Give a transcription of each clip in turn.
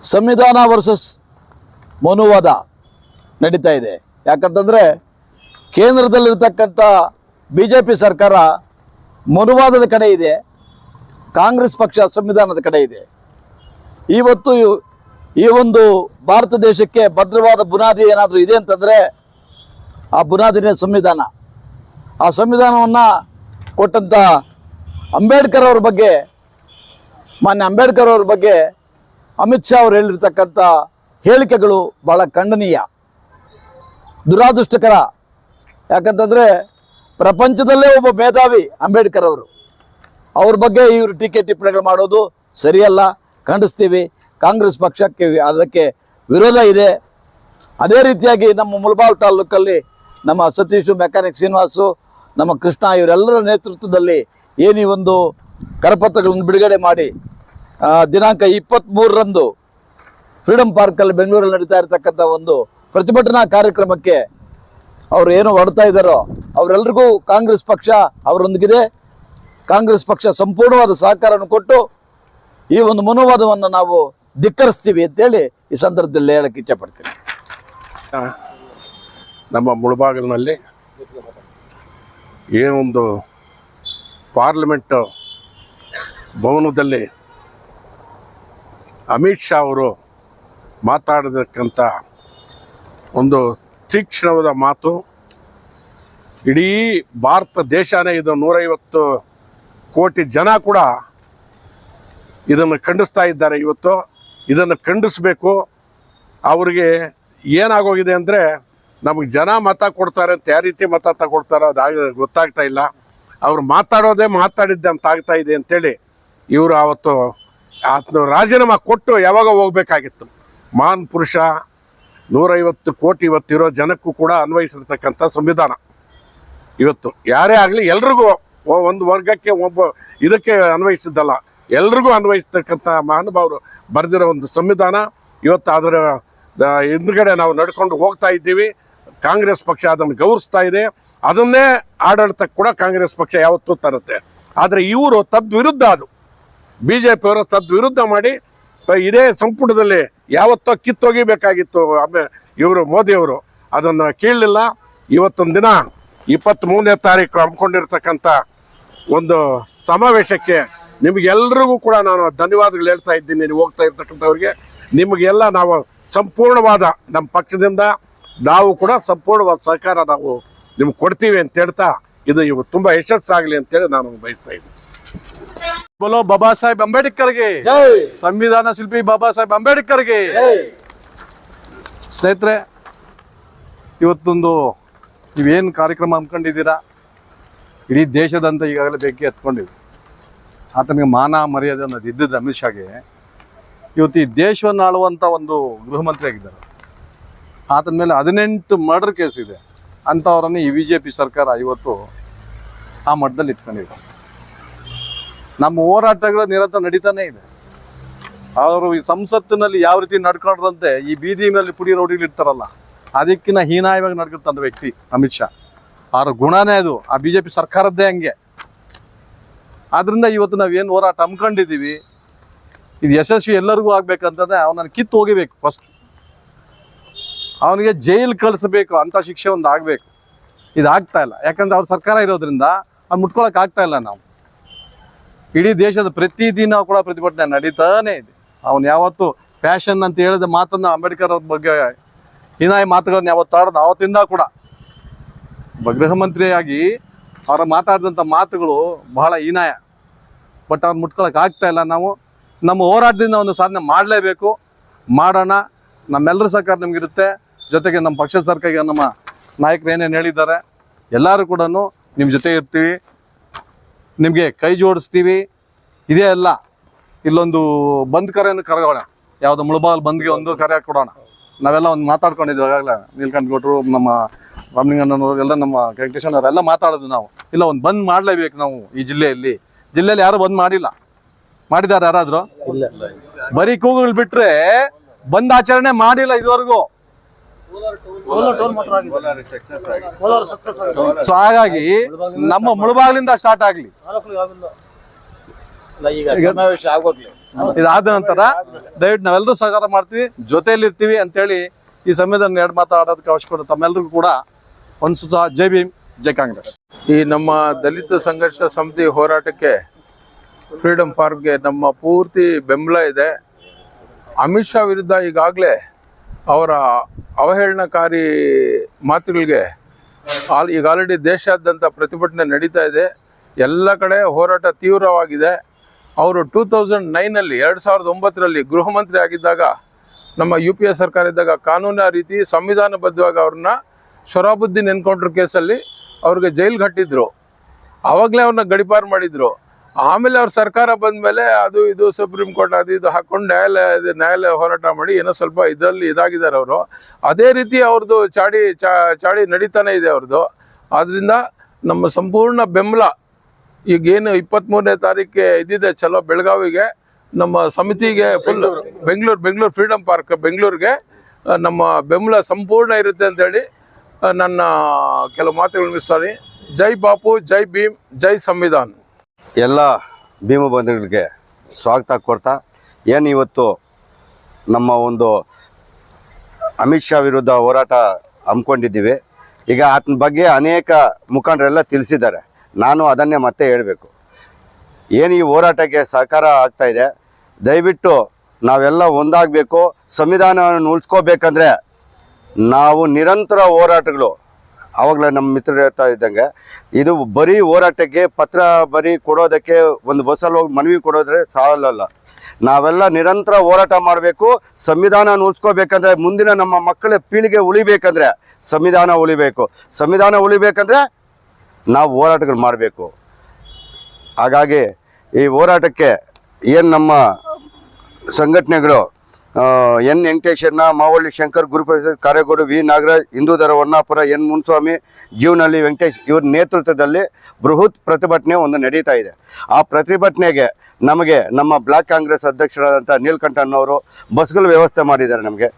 ಸಂವಿಧಾನ ವರ್ಸಸ್ ಮನುವಾದ ನಡೀತಾ ಇದೆ. ಯಾಕಂತಂದರೆ ಕೇಂದ್ರದಲ್ಲಿರ್ತಕ್ಕಂಥ ಬಿ ಜೆ ಪಿ ಸರ್ಕಾರ ಮನುವಾದದ ಕಡೆ ಇದೆ, ಕಾಂಗ್ರೆಸ್ ಪಕ್ಷ ಸಂವಿಧಾನದ ಕಡೆ ಇದೆ. ಇವತ್ತು ಈ ಒಂದು ಭಾರತ ದೇಶಕ್ಕೆ ಭದ್ರವಾದ ಬುನಾದಿ ಏನಾದರೂ ಇದೆ ಅಂತಂದರೆ ಆ ಬುನಾದಿನೇ ಸಂವಿಧಾನ. ಆ ಸಂವಿಧಾನವನ್ನು ಕೊಟ್ಟಂಥ ಅಂಬೇಡ್ಕರ್ ಅವ್ರ ಬಗ್ಗೆ, ಮಾನ್ಯ ಅಂಬೇಡ್ಕರ್ ಅವ್ರ ಬಗ್ಗೆ ಅಮಿತ್ ಶಾ ಅವರು ಹೇಳಿರ್ತಕ್ಕಂಥ ಹೇಳಿಕೆಗಳು ಬಹಳ ಖಂಡನೀಯ. ದುರಾದೃಷ್ಟಕರ. ಯಾಕಂತಂದರೆ ಪ್ರಪಂಚದಲ್ಲೇ ಒಬ್ಬ ಮೇಧಾವಿ ಅಂಬೇಡ್ಕರ್ ಅವರು. ಅವ್ರ ಬಗ್ಗೆ ಇವರು ಟೀಕೆ ಟಿಪ್ಪಣಿಗಳು ಮಾಡೋದು ಸರಿಯಲ್ಲ, ಖಂಡಿಸ್ತೀವಿ. ಕಾಂಗ್ರೆಸ್ ಪಕ್ಷಕ್ಕೆ ಅದಕ್ಕೆ ವಿರೋಧ ಇದೆ. ಅದೇ ರೀತಿಯಾಗಿ ನಮ್ಮ ಮುಲ್ಬಾಲ್ ತಾಲೂಕಲ್ಲಿ ನಮ್ಮ ಸತೀಶು ಮೆಕ್ಯಾನಿಕ್ ಶ್ರೀನಿವಾಸು, ನಮ್ಮ ಕೃಷ್ಣ ಇವರೆಲ್ಲರ ನೇತೃತ್ವದಲ್ಲಿ ಏನು ಒಂದು ಕರಪತ್ರಗಳನ್ನು ಬಿಡುಗಡೆ ಮಾಡಿ ದಿನಾಂಕ ಇಪ್ಪತ್ತ್ಮೂರರಂದು ಫ್ರೀಡಮ್ ಪಾರ್ಕಲ್ಲಿ ಬೆಂಗಳೂರಲ್ಲಿ ನಡೀತಾ ಇರತಕ್ಕಂಥ ಒಂದು ಪ್ರತಿಭಟನಾ ಕಾರ್ಯಕ್ರಮಕ್ಕೆ ಅವರು ಏನು ಹೊಡ್ತಾ ಇದ್ದಾರೋ ಅವರೆಲ್ಲರಿಗೂ ಕಾಂಗ್ರೆಸ್ ಪಕ್ಷ ಅವರೊಂದಿಗಿದೆ. ಕಾಂಗ್ರೆಸ್ ಪಕ್ಷ ಸಂಪೂರ್ಣವಾದ ಸಹಕಾರವನ್ನು ಕೊಟ್ಟು ಈ ಒಂದು ಮನೋವಾದವನ್ನು ನಾವು ಧಿಕ್ಕರಿಸ್ತೀವಿ ಅಂತೇಳಿ ಈ ಸಂದರ್ಭದಲ್ಲಿ ಹೇಳಕ್ಕೆ ಇಚ್ಛೆಪಡ್ತೀನಿ ನಮ್ಮ ಮುಳುಬಾಗಿಲಿನಲ್ಲಿ ಏನೊಂದು ಪಾರ್ಲಿಮೆಂಟು ಭವನದಲ್ಲಿ ಅಮಿತ್ ಶಾ ಅವರು ಮಾತಾಡತಕ್ಕಂಥ ಒಂದು ತೀಕ್ಷ್ಣವಾದ ಮಾತು. ಇಡೀ ಭಾರತ ದೇಶನೇ ಇದು ನೂರೈವತ್ತು ಕೋಟಿ ಜನ ಕೂಡ ಇದನ್ನು ಖಂಡಿಸ್ತಾ ಇದ್ದಾರೆ ಇವತ್ತು. ಇದನ್ನು ಖಂಡಿಸಬೇಕು. ಅವರಿಗೆ ಏನಾಗೋಗಿದೆ ಅಂದರೆ ನಮಗೆ ಜನ ಮತ ಕೊಡ್ತಾರೆ, ಅಂತ ಯಾವ ರೀತಿ ಮತ ತಗೊಡ್ತಾರೆ ಅದು ಗೊತ್ತಾಗ್ತಾ ಇಲ್ಲ. ಅವ್ರು ಮಾತಾಡೋದೇ ಮಾತಾಡಿದ್ದೆ ಅಂತ ಆಗ್ತಾ ಇದೆ ಅಂತೇಳಿ ಇವರು ಅವತ್ತು ಆತನ ರಾಜೀನಾಮೆ ಕೊಟ್ಟು ಯಾವಾಗ ಹೋಗ್ಬೇಕಾಗಿತ್ತು? ಮಹಾನ್ ಪುರುಷ, ನೂರೈವತ್ತು ಕೋಟಿ ಇವತ್ತಿರೋ ಜನಕ್ಕೂ ಕೂಡ ಅನ್ವಯಿಸಿರ್ತಕ್ಕಂಥ ಸಂವಿಧಾನ. ಇವತ್ತು ಯಾರೇ ಆಗಲಿ ಎಲ್ರಿಗೂ ಒಂದು ವರ್ಗಕ್ಕೆ ಒಬ್ಬ ಇದಕ್ಕೆ ಅನ್ವಯಿಸಿದ್ದಲ್ಲ, ಎಲ್ರಿಗೂ ಅನ್ವಯಿಸ್ತಕ್ಕಂಥ ಮಹಾನುಭಾವರು ಬರೆದಿರೋ ಒಂದು ಸಂವಿಧಾನ. ಇವತ್ತು ಅದರ ಹಿಂದ್ಗಡೆ ನಾವು ನಡ್ಕೊಂಡು ಹೋಗ್ತಾ ಇದ್ದೀವಿ. ಕಾಂಗ್ರೆಸ್ ಪಕ್ಷ ಅದನ್ನು ಗೌರವಿಸ್ತಾ ಇದೆ. ಅದನ್ನೇ ಆಡಳಿತಕ್ಕೆ ಕೂಡ ಕಾಂಗ್ರೆಸ್ ಪಕ್ಷ ಯಾವತ್ತೂ ತರುತ್ತೆ. ಆದರೆ ಇವರು ತದ್ವಿರುದ್ಧ ಅದು. ಬಿ ಜೆ ಪಿಯವರು ತದ್ವಿರುದ್ಧ ಮಾಡಿ ಇದೇ ಸಂಪುಟದಲ್ಲಿ ಯಾವತ್ತೋ ಕಿತ್ತೊಗಿಬೇಕಾಗಿತ್ತು ಇವರು, ಮೋದಿಯವರು. ಅದನ್ನು ಕೇಳಲಿಲ್ಲ. ಇವತ್ತೊಂದು ದಿನ ಇಪ್ಪತ್ತ್ಮೂರನೇ ತಾರೀಕು ಹಮ್ಮಿಕೊಂಡಿರ್ತಕ್ಕಂಥ ಒಂದು ಸಮಾವೇಶಕ್ಕೆ ನಿಮಗೆಲ್ಲರಿಗೂ ಕೂಡ ನಾನು ಧನ್ಯವಾದಗಳು ಹೇಳ್ತಾ ಇದ್ದೀನಿ. ನೀವು ಹೋಗ್ತಾ ಇರ್ತಕ್ಕಂಥವ್ರಿಗೆ. ನಿಮಗೆಲ್ಲ ನಾವು ಸಂಪೂರ್ಣವಾದ ನಮ್ಮ ಪಕ್ಷದಿಂದ ನಾವು ಕೂಡ ಸಂಪೂರ್ಣವಾದ ಸಹಕಾರ ನಾವು ನಿಮ್ಗೆ ಕೊಡ್ತೀವಿ ಅಂತ ಹೇಳ್ತಾ ಇದು ಇವು ತುಂಬ ಯಶಸ್ಸಾಗಲಿ ಅಂತೇಳಿ ನಾನು ಬಯಸ್ತಾ ಇದ್ದೀನಿ. बोलो बाबा साहेब अंबेडकर ಗೆ ಸಂವಿಧಾನ ಶಿಲ್ಪಿ ಬಾಬಾ ಸಾಹೇಬ್ ಅಂಬೇಡ್ಕರ್ ಗೆ ಸ್ನೇಹಿತರೆ ಇವತ್ತೊಂದು ನೀವೇನು ಕಾರ್ಯಕ್ರಮ ಹಮ್ಮಿಕೊಂಡಿದ್ದೀರಾ ಇಡೀ ದೇಶದಂತ ಈಗಾಗಲೇ ಬೆಂಕಿ ಹತ್ಕೊಂಡಿದೆ ಆತನಿಗೆ ಮಾನ ಮರ್ಯಾದೆ ಅನ್ನೋದು ಇದ್ದಿದ್ದು ಅಮಿತ್ ಶಾಗೆ ಇವತ್ತು ಈ ದೇಶವನ್ನು ಆಳುವಂಥ ಒಂದು ಗೃಹ ಮಂತ್ರಿ ಆಗಿದ್ದಾರೆ ಆತನ ಮೇಲೆ ಹದಿನೆಂಟು ಮರ್ಡರ್ ಕೇಸ್ ಇದೆ ಅಂಥವರನ್ನು ಈ ಬಿ ಜೆ ಪಿ ಸರ್ಕಾರ ಇವತ್ತು ಆ ಮಟ್ಟದಲ್ಲಿ ಇಟ್ಕೊಂಡಿದೆ ನಮ್ಮ ಹೋರಾಟಗಳು ನಿರಂತರ ನಡೀತಾನೆ ಇದೆ. ಅವರು ಈ ಸಂಸತ್ತಿನಲ್ಲಿ ಯಾವ ರೀತಿ ನಡ್ಕೊಂಡ್ರಂತೆ, ಈ ಬೀದಿ ಮೇಲೆ ಪುಡಿ ರೋಡಿಲಿ ಇರ್ತಾರಲ್ಲ ಅದಕ್ಕಿಂತ ಹೀನಾಯವಾಗಿ ನಡ್ಕೊಂತಂದ ವ್ಯಕ್ತಿ ಅಮಿತ್ ಶಾ. ಅವ್ರ ಗುಣನೇ ಅದು, ಆ ಬಿ ಜೆ ಪಿ ಸರ್ಕಾರದ್ದೇ ಹಂಗೆ. ಆದ್ರಿಂದ ಇವತ್ತು ನಾವೇನು ಹೋರಾಟ ಹಮ್ಮಿಕೊಂಡಿದ್ದೀವಿ, ಇದು ಯಶಸ್ವಿ ಎಲ್ಲರಿಗೂ ಆಗ್ಬೇಕಂತಂದ್ರೆ ಅವನನ್ನು ಕಿತ್ತು ಹೋಗಿಬೇಕು ಫಸ್ಟ್ ಅವನಿಗೆ ಜೈಲ್ ಕಳಿಸ್ಬೇಕು, ಅಂತ ಶಿಕ್ಷೆ ಒಂದು ಆಗಬೇಕು. ಇದು ಆಗ್ತಾ ಇಲ್ಲ. ಯಾಕಂದ್ರೆ ಅವ್ರ ಸರ್ಕಾರ ಇರೋದ್ರಿಂದ ಅವ್ನು ಮುಟ್ಕೊಳಕ್ ಆಗ್ತಾ ಇಲ್ಲ ನಾವು. ಇಡೀ ದೇಶದ ಪ್ರತಿದಿನ ಕೂಡ ಪ್ರತಿಭಟನೆ ನಡೀತಾನೆ ಇದೆ. ಅವನು ಯಾವತ್ತು ಫ್ಯಾಷನ್ ಅಂತ ಹೇಳಿದ ಮಾತನ್ನು ಅಂಬೇಡ್ಕರ್ ಅವ್ರ ಬಗ್ಗೆ ಹೀನಾಯಿ ಮಾತುಗಳನ್ನ ಯಾವತ್ತು ಆಡೋದು ಆವತ್ತಿಂದ ಕೂಡ. ಗೃಹ ಮಂತ್ರಿಯಾಗಿ ಅವರ ಮಾತಾಡಿದಂಥ ಮಾತುಗಳು ಬಹಳ ಹೀನಾಯ. ಬಟ್ ಅವ್ರು ಮುಟ್ಕೊಳಕ್ಕೆ ಆಗ್ತಾ ಇಲ್ಲ ನಾವು. ನಮ್ಮ ಹೋರಾಟದಿಂದ ಒಂದು ಸಾಧನೆ ಮಾಡಲೇಬೇಕು. ಮಾಡೋಣ. ನಮ್ಮೆಲ್ಲರ ಸರ್ಕಾರ ನಮಗಿರುತ್ತೆ. ಜೊತೆಗೆ ನಮ್ಮ ಪಕ್ಷದ ಸರ್ಕಾರ ನಮ್ಮ ನಾಯಕರು ಏನೇನು ಹೇಳಿದ್ದಾರೆ ಎಲ್ಲರೂ ಕೂಡ ನಿಮ್ಮ ಜೊತೆ ಇರ್ತೀವಿ. ನಿಮಗೆ ಕೈ ಜೋಡಿಸ್ತೀವಿ. ಇದೇ ಅಲ್ಲ ಇಲ್ಲೊಂದು ಬಂದ್ ಕರೆಯನ್ನು ಕರೆಯೋಣ ಯಾವುದೋ ಮುಳಬಾಲ್ ಬಂದ್ಗೆ ಒಂದು ಕರೆ ಕೊಡೋಣ ನಾವೆಲ್ಲ ಒಂದು ಮಾತಾಡ್ಕೊಂಡಿದ್ವಿ ಆಗಾಗಲೇ ನೀಲ್ಕಂಠ ಗೌಡ್ರು ನಮ್ಮ ರಾಮಲಿಂಗಣ್ಣನವ್ರಿಗೆಲ್ಲ ನಮ್ಮ ವೆಂಕಟೇಶನ್ ಅವರೆಲ್ಲ ಮಾತಾಡೋದು ನಾವು. ಇಲ್ಲ ಒಂದು ಬಂದ್ ಮಾಡಲೇಬೇಕು ನಾವು ಈ ಜಿಲ್ಲೆಯಲ್ಲಿ. ಜಿಲ್ಲೆಯಲ್ಲಿ ಯಾರು ಬಂದ್ ಮಾಡಿಲ್ಲ. ಮಾಡಿದ್ದಾರೆ ಯಾರಾದರೂ? ಬರೀ ಕೂಗುಗಳು ಬಿಟ್ರೆ ಬಂದ್ ಆಚರಣೆ ಮಾಡಿಲ್ಲ ಇದುವರೆಗೂ. ಸೊ ಹಾಗಾಗಿ ನಮ್ಮ ಮುಳುಬಾಗ್ಲಿಂದ ಸ್ಟಾರ್ಟ್ ಆಗ್ಲಿ. ಇದಾದ ನಂತರ ದಯವಿಟ್ಟು ನಾವೆಲ್ಲರೂ ಸಹಕಾರ ಮಾಡ್ತೀವಿ ಜೊತೆಯಲ್ಲಿ ಇರ್ತೀವಿ ಅಂತೇಳಿ ಈ ಸಮಯದಲ್ಲಿ ಎರಡು ಮಾತಾಡೋದಕ್ಕೆ ಅವಶ್ಯಕತೆ ತಮ್ಮೆಲ್ಲರಿಗೂ ಕೂಡ ಒಂದು ಸುತ ಜೈ ಭೀಮ್ ಜೈ ಕಾಂಗ್ರೆಸ್. ಈ ನಮ್ಮ ದಲಿತ ಸಂಘರ್ಷ ಸಮಿತಿ ಹೋರಾಟಕ್ಕೆ ಫ್ರೀಡಮ್ ಫಾರ್ಮ್ಗೆ ನಮ್ಮ ಪೂರ್ತಿ ಬೆಂಬಲ ಇದೆ. ಅಮಿತ್ ಶಾ ವಿರುದ್ಧ ಈಗಾಗಲೇ ಅವರ ಅವಹೇಳನಕಾರಿ ಮಾತುಗಳಿಗೆ ಆಲ್ ಈಗ ಆಲ್ರೆಡಿ ದೇಶಾದ್ಯಂತ ಪ್ರತಿಭಟನೆ ನಡೀತಾ ಇದೆ. ಎಲ್ಲ ಕಡೆ ಹೋರಾಟ ತೀವ್ರವಾಗಿದೆ. ಅವರು ಟೂ ತೌಸಂಡ್ ನೈನಲ್ಲಿ ಎರಡು ಸಾವಿರದ ಒಂಬತ್ತರಲ್ಲಿ ಗೃಹ ಮಂತ್ರಿ ಆಗಿದ್ದಾಗ, ನಮ್ಮ ಯು ಪಿ ಎ ಸರ್ಕಾರ ಇದ್ದಾಗ ಕಾನೂನಿನ ರೀತಿ ಸಂವಿಧಾನಬದ್ಧವಾಗಿ ಅವ್ರನ್ನ ಶೊರಾಬುದ್ದೀನ್ ಎನ್ಕೌಂಟ್ರ್ ಕೇಸಲ್ಲಿ ಅವ್ರಿಗೆ ಜೈಲ್ಗೆ ಹಟ್ಟಿದ್ರು ಆವಾಗಲೇ ಅವ್ರನ್ನ ಗಡಿಪಾರು ಮಾಡಿದ್ರು. ಆಮೇಲೆ ಅವ್ರ ಸರ್ಕಾರ ಬಂದಮೇಲೆ ಅದು ಇದು ಸುಪ್ರೀಂ ಕೋರ್ಟ್ ಅದು ಇದು ಹಾಕೊಂಡು ನ್ಯಾಯಾಲಯ ನ್ಯಾಯಾಲಯ ಹೋರಾಟ ಮಾಡಿ ಏನೋ ಸ್ವಲ್ಪ ಇದರಲ್ಲಿ ಇದಾಗಿದ್ದಾರೆ ಅವರು. ಅದೇ ರೀತಿ ಅವ್ರದ್ದು ಚಾಡಿ ಚಾ ಚಾಡಿ ನಡೀತಾನೆ ಇದೆ ಅವ್ರದ್ದು ಆದ್ದರಿಂದ ನಮ್ಮ ಸಂಪೂರ್ಣ ಬೆಂಬಲ ಈಗೇನು ಇಪ್ಪತ್ತ್ಮೂರನೇ ತಾರೀಕಿಗೆ ಇದ್ದಿದೆ ಚಲೋ ಬೆಳಗಾವಿಗೆ ನಮ್ಮ ಸಮಿತಿಗೆ full Bengaluru. Bengaluru Freedom Park ಬೆಂಗಳೂರಿಗೆ ನಮ್ಮ ಬೆಂಬಲ ಸಂಪೂರ್ಣ ಇರುತ್ತೆ ಅಂತೇಳಿ ನನ್ನ ಕೆಲವು ಮಾತುಗಳು ಮಿಸ್ಸಾರಿ ಜೈ ಬಾಪು ಜೈ ಭೀಮ್ ಜೈ ಸಂವಿಧಾನ್. ಎಲ್ಲ ಭೀಮ ಬಂಧುಗಳಿಗೆ ಸ್ವಾಗತ ಕೊಡ್ತಾ, ಏನು ಇವತ್ತು ನಮ್ಮ ಒಂದು ಅಮಿತ್ ಶಾ ವಿರುದ್ಧ ಹೋರಾಟ ಹಮ್ಮಿಕೊಂಡಿದ್ದೀವಿ. ಈಗ ಆತನ ಬಗ್ಗೆ ಅನೇಕ ಮುಖಂಡರೆಲ್ಲ ತಿಳಿಸಿದ್ದಾರೆ. ನಾನು ಅದನ್ನೇ ಮತ್ತೆ ಹೇಳಬೇಕು. ಏನು ಈ ಹೋರಾಟಕ್ಕೆ ಸಹಕಾರ ಆಗ್ತಾ ಇದೆ? ದಯವಿಟ್ಟು ನಾವೆಲ್ಲ ಒಂದಾಗಬೇಕು, ಸಂವಿಧಾನವನ್ನು ಉಳಿಸ್ಕೋಬೇಕಂದ್ರೆ ನಾವು ನಿರಂತರ ಹೋರಾಟಗಳು ಆವಾಗಲೇ ನಮ್ಮ ಮಿತ್ರರು ಹೇಳ್ತಾ ಇದ್ದಂಗೆ, ಇದು ಬರೀ ಹೋರಾಟಕ್ಕೆ ಪತ್ರ ಬರೀ ಕೊಡೋದಕ್ಕೆ ಒಂದು ಬಸ್ಸಲ್ಲಿ ಹೋಗಿ ಮನವಿ ಕೊಡೋದ್ರೆ ಸಾಲಲ್ಲ. ನಾವೆಲ್ಲ ನಿರಂತರ ಹೋರಾಟ ಮಾಡಬೇಕು, ಸಂವಿಧಾನ ಉಳಿಸ್ಕೋಬೇಕಂದ್ರೆ ಮುಂದಿನ ನಮ್ಮ ಮಕ್ಕಳ ಪೀಳಿಗೆ ಉಳಿಬೇಕಂದ್ರೆ ಸಂವಿಧಾನ ಉಳಿಬೇಕು. ಸಂವಿಧಾನ ಉಳಿಬೇಕಂದ್ರೆ ನಾವು ಹೋರಾಟಗಳು ಮಾಡಬೇಕು. ಹಾಗಾಗಿ ಈ ಹೋರಾಟಕ್ಕೆ ಏನು ನಮ್ಮ ಸಂಘಟನೆಗಳು N Venkateshwaran Mavalli Shankar Guruprasad Karyagodu V Nagaraj Hindudhara Honnapura N Munswamy Jeevanahalli Venkatesh ಇವ್ರ ನೇತೃತ್ವದಲ್ಲಿ ಬೃಹತ್ ಪ್ರತಿಭಟನೆ ಒಂದು ನಡೀತಾ ಇದೆ. ಆ ಪ್ರತಿಭಟನೆಗೆ ನಮಗೆ ನಮ್ಮ ಬ್ಲಾಕ್ ಕಾಂಗ್ರೆಸ್ ಅಧ್ಯಕ್ಷರಾದಂಥ ನೀಲ್ಕಂಠಣ್ಣವರು ಬಸ್ಗಳ ವ್ಯವಸ್ಥೆ ಮಾಡಿದ್ದಾರೆ ನಮಗೆ.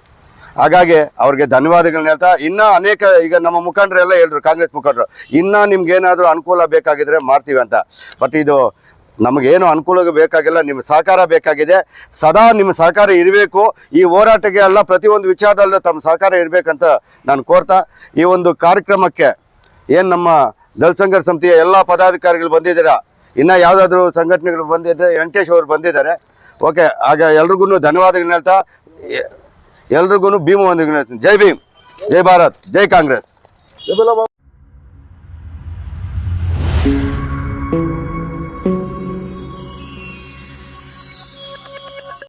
ಹಾಗಾಗಿ ಅವ್ರಿಗೆ ಧನ್ಯವಾದಗಳನ್ನ ಹೇಳ್ತಾ, ಇನ್ನೂ ಅನೇಕ ಈಗ ನಮ್ಮ ಮುಖಂಡರೆಲ್ಲ ಹೇಳಿದ್ರು, ಕಾಂಗ್ರೆಸ್ ಮುಖಂಡರು, ಇನ್ನೂ ನಿಮ್ಗೇನಾದರೂ ಅನುಕೂಲ ಬೇಕಾಗಿದ್ರೆ ಮಾಡ್ತೀವಿ ಅಂತ. ಬಟ್ ಇದು ನಮಗೇನು ಅನುಕೂಲ ಬೇಕಾಗಿಲ್ಲ ನಿಮ್ಮ ಸಹಕಾರ ಬೇಕಾಗಿದೆ. ಸದಾ ನಿಮ್ಮ ಸಹಕಾರ ಇರಬೇಕು. ಈ ಹೋರಾಟಕ್ಕೆ ಎಲ್ಲ ಪ್ರತಿಯೊಂದು ವಿಚಾರದಲ್ಲೂ ತಮ್ಮ ಸಹಕಾರ ಇರಬೇಕಂತ ನಾನು ಕೋರ್ತಾ, ಈ ಒಂದು ಕಾರ್ಯಕ್ರಮಕ್ಕೆ ಏನು ನಮ್ಮ ದಲ್ ಸಂಘರ್ಷ ಸಮಿತಿಯ ಎಲ್ಲ ಪದಾಧಿಕಾರಿಗಳು ಬಂದಿದ್ದೀರಾ? ಇನ್ನು ಯಾವುದಾದ್ರೂ ಸಂಘಟನೆಗಳು ಬಂದಿದ್ದರೆ ವೆಂಕಟೇಶ್ ಅವರು ಬಂದಿದ್ದಾರೆ. ಓಕೆ, ಆಗ ಎಲ್ರಿಗೂ ಧನ್ಯವಾದಗಳು ಹೇಳ್ತಾ, ಎಲ್ರಿಗೂ ಭೀಮ ಒಂದು ಜೈ ಭೀಮ್, ಜೈ ಭಾರತ್, ಜೈ ಕಾಂಗ್ರೆಸ್.